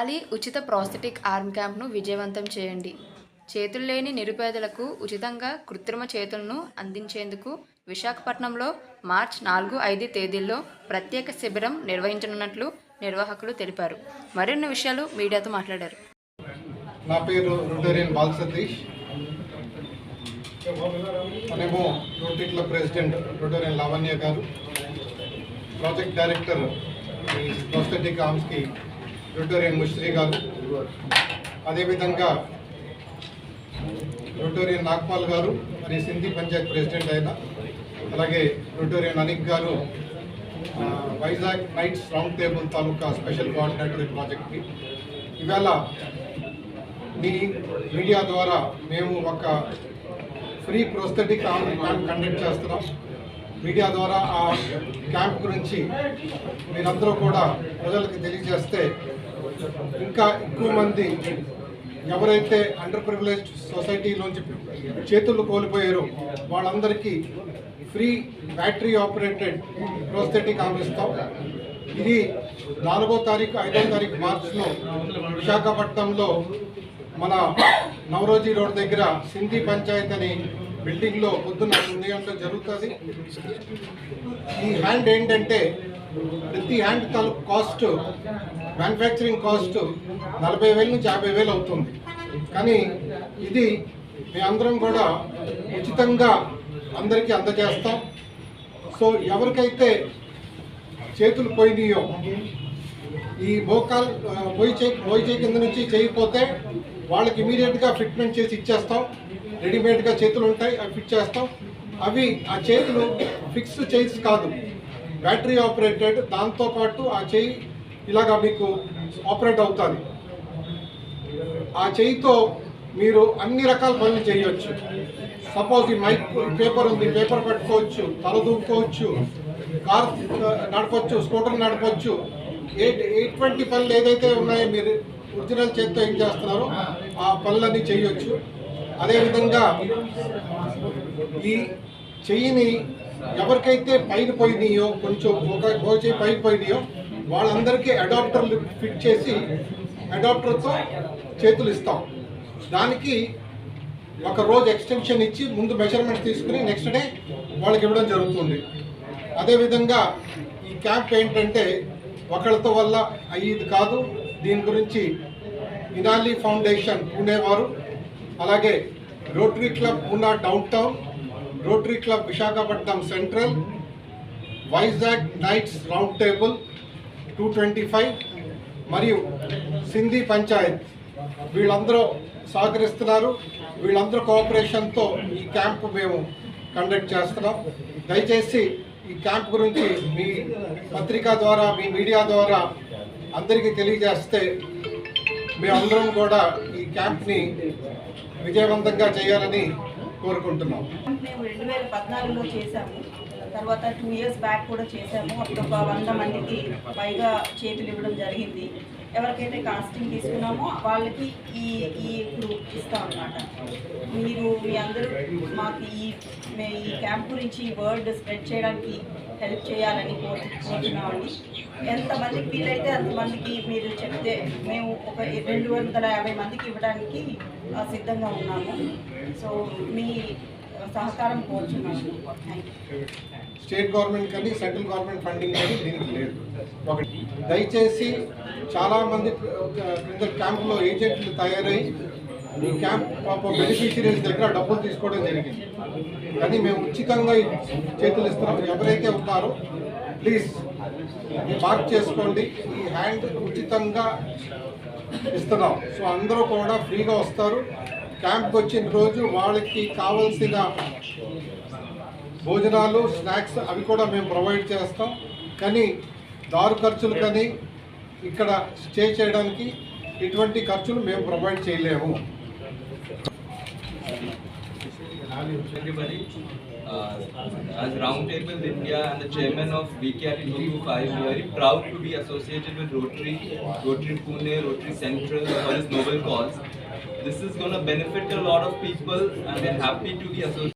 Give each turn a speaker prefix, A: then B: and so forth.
A: ఎనాలి ఉచిత prosthetic arm క్యాంప్ను విజయవంతం చేయండి. చేతులు లేని నిరుపేదలకు ఉచితంగా కృత్రిమ చేతులను అందించేందుకు విశాఖపట్నంలో మార్చ్ నాలుగు ఐదు తేదీల్లో ప్రత్యేక శిబిరం నిర్వహించనున్నట్లు నిర్వాహకులు తెలిపారు. మరిన్ని విషయాలు మీడియాతో మాట్లాడారు.
B: నా పేరు Rotarian Bal Satish. మనేమో Rotary Club president Rotarian Lavanya garu. Project director prosthetic ఆర్మ్స్కి Rotarian Mushri గారు అదేవిధంగా రొటోరియన్ నాగ్పాల్ గారు మరి సింధీ పంచాయత్ ప్రెసిడెంట్ అయిన అలాగే రొటోరియన్ అనిక్ గారు వైజాగ్ నైట్స్ రౌండ్ టేబుల్ తాలూకా స్పెషల్ కోఆర్డినేటర్ ఈ ప్రాజెక్ట్కి. ఇవాళ మీ మీడియా ద్వారా మేము ఒక ఫ్రీ ప్రొస్థెటిక్ క్యాంప్ కండక్ట్ చేస్తున్నాం. మీడియా ద్వారా ఆ క్యాంప్ గురించి మీరందరూ కూడా ప్రజలకు తెలియజేస్తే ఇంకా ఎక్కువ మంది ఎవరైతే అండర్ ప్రివిలేజ్డ్ సొసైటీలోంచి చేతులు కోల్పోయారో వాళ్ళందరికీ ఫ్రీ బ్యాటరీ ఆపరేటెడ్ ప్రోస్థెటిక్ అందిస్తాం. ఇది నాలుగో తారీఖు ఐదో తారీఖు మార్చిలో విశాఖపట్నంలో మన నవరోజీ రోడ్ దగ్గర సింధీ పంచాయత్ అని బిల్డింగ్లో పొద్దున్న తొమ్మిది గంటలకు జరుగుతుంది. ఈ హ్యాండ్ ఏంటంటే ప్రతి హ్యాండ్ తాలూకు కాస్ట్ మ్యానుఫ్యాక్చరింగ్ కాస్ట్ నలభై వేల నుంచి యాభై వేలు అవుతుంది. కానీ ఇది మేమందరం కూడా ఉచితంగా అందరికీ అందజేస్తాం. సో ఎవరికైతే చేతులు పోయినాయో ఈ మోకాల్ మోయి చేయి మోయి చేయి కింద నుంచి చేయకపోతే వాళ్ళకి ఇమీడియట్గా ఫిట్మెంట్ చేసి ఇచ్చేస్తాం. రెడీమేడ్గా చేతులు ఉంటాయి అవి ఫిట్ చేస్తాం. అవి ఆ చేతులు ఫిక్స్ చైర్స్ కాదు బ్యాటరీ ఆపరేటెడ్. దాంతోపాటు ఆ చేయి ఇలాగా మీకు ఆపరేట్ అవుతుంది. ఆ చేయితో మీరు అన్ని రకాల పనులు చేయవచ్చు సపోజ్ ఈ మైక్ పేపర్ ఉంది పేపర్ పట్టుకోవచ్చు తల దూపుకోవచ్చు కార్ నడపచ్చు స్కూటర్ నడపచ్చు. ఏ ఎటువంటి పనులు ఏదైతే ఉన్నాయో మీరు ఒరిజినల్ చేత్తో ఏం చేస్తున్నారో? ఆ పనులన్నీ చేయొచ్చు. అదేవిధంగా ఈ చెయ్యిని ఎవరికైతే పైన పోయినాయో కొంచెం ఒక ఒక పైన పోయినాయో వాళ్ళందరికీ అడాప్టర్లు ఫిట్ చేసి అడాప్టర్తో చేతులు ఇస్తాం. దానికి ఒక రోజు ఎక్స్టెన్షన్ ఇచ్చి ముందు మెజర్మెంట్స్ తీసుకుని నెక్స్ట్ డే వాళ్ళకి ఇవ్వడం జరుగుతుంది. అదేవిధంగా ఈ క్యాంప్ ఏంటంటే ఒకళ్ళతో వల్ల అయ్యేది కాదు దీని గురించి ఇనాలి ఫౌండేషన్ పూణే వారు అలాగే Rotary Club Poona downtown Rotary Club Visakhapatnam central Vizag Knights Round Table two twenty five మరియు సింధీ పంచాయత్. వీళ్ళందరూ సహకరిస్తున్నారు. వీళ్ళందరూ కోఆపరేషన్తో ఈ క్యాంప్ మేము కండక్ట్ చేస్తున్నాం. దయచేసి ఈ క్యాంప్ గురించి మీ పత్రిక ద్వారా మీ మీడియా ద్వారా అందరికీ తెలియజేస్తే మేమందరం కూడా ఈ క్యాంప్ని విజయవంతంగా చేయాలని కోరుకుంటున్నాం.
C: మేము రెండు వేల పద్నాలుగులో చేశాము. తర్వాత టూ ఇయర్స్ బ్యాక్ కూడా చేశాము. ఒక వంద మందికి పైగా చేతులు ఇవ్వడం జరిగింది. ఎవరికైతే కాస్టింగ్ తీసుకున్నామో వాళ్ళకి ఈ ఈ గ్రూప్ ఇస్తాం అన్నమాట మీరు మీ అందరూ మాకు ఈ మే- ఈ క్యాంప్ గురించి వర్డ్ స్ప్రెడ్ చేయడానికి హెల్ప్ చేయాలని కోరు కోరుతున్నామండి ఎంతమందికి వీలైతే అంతమందికి మీరు చెప్తే మేము ఒక రెండు వందల యాభై మందికి ఇవ్వడానికి సిద్ధంగా ఉన్నాము. సో మీ సహకారం కోరుచున్నాము థ్యాంక్ యూ
B: స్టేట్ గవర్నమెంట్ కానీ సెంట్రల్ గవర్నమెంట్ ఫండింగ్ కానీ దీనికి లేదు. ఒకటి దయచేసి చాలామంది క్రింద క్యాంపులో ఏజెంట్లు తయారై ఈ క్యాంప్ పాప బెనిఫిషరీస్ దగ్గర డబ్బులు తీసుకోవడం జరిగింది. కానీ మేము ఉచితంగా చేతులు ఇస్తున్నాం. ఎవరైతే ఉన్నారో ప్లీజ్ మార్క్ చేసుకోండి. ఈ హ్యాండ్ ఉచితంగా ఇస్తున్నాం. సో అందరూ కూడా ఫ్రీగా వస్తారు. క్యాంప్కి వచ్చిన రోజు వాళ్ళకి కావాల్సిన భోజనాలు స్నాక్స్ అవి కూడా మేము ప్రొవైడ్ చేస్తాం కానీ దారు ఖర్చులు కానీ ఇక్కడ స్టే చేయడానికి ఇటువంటి ఖర్చులు మేము ప్రొవైడ్ చేయలేము
D: everybody. Uh, as Roundtable India and the chairman of VKR 225, we are very proud to be associated with Rotary, Rotary Pune, Rotary Central for this noble cause. This is going to benefit a lot of people and we're happy to be associated.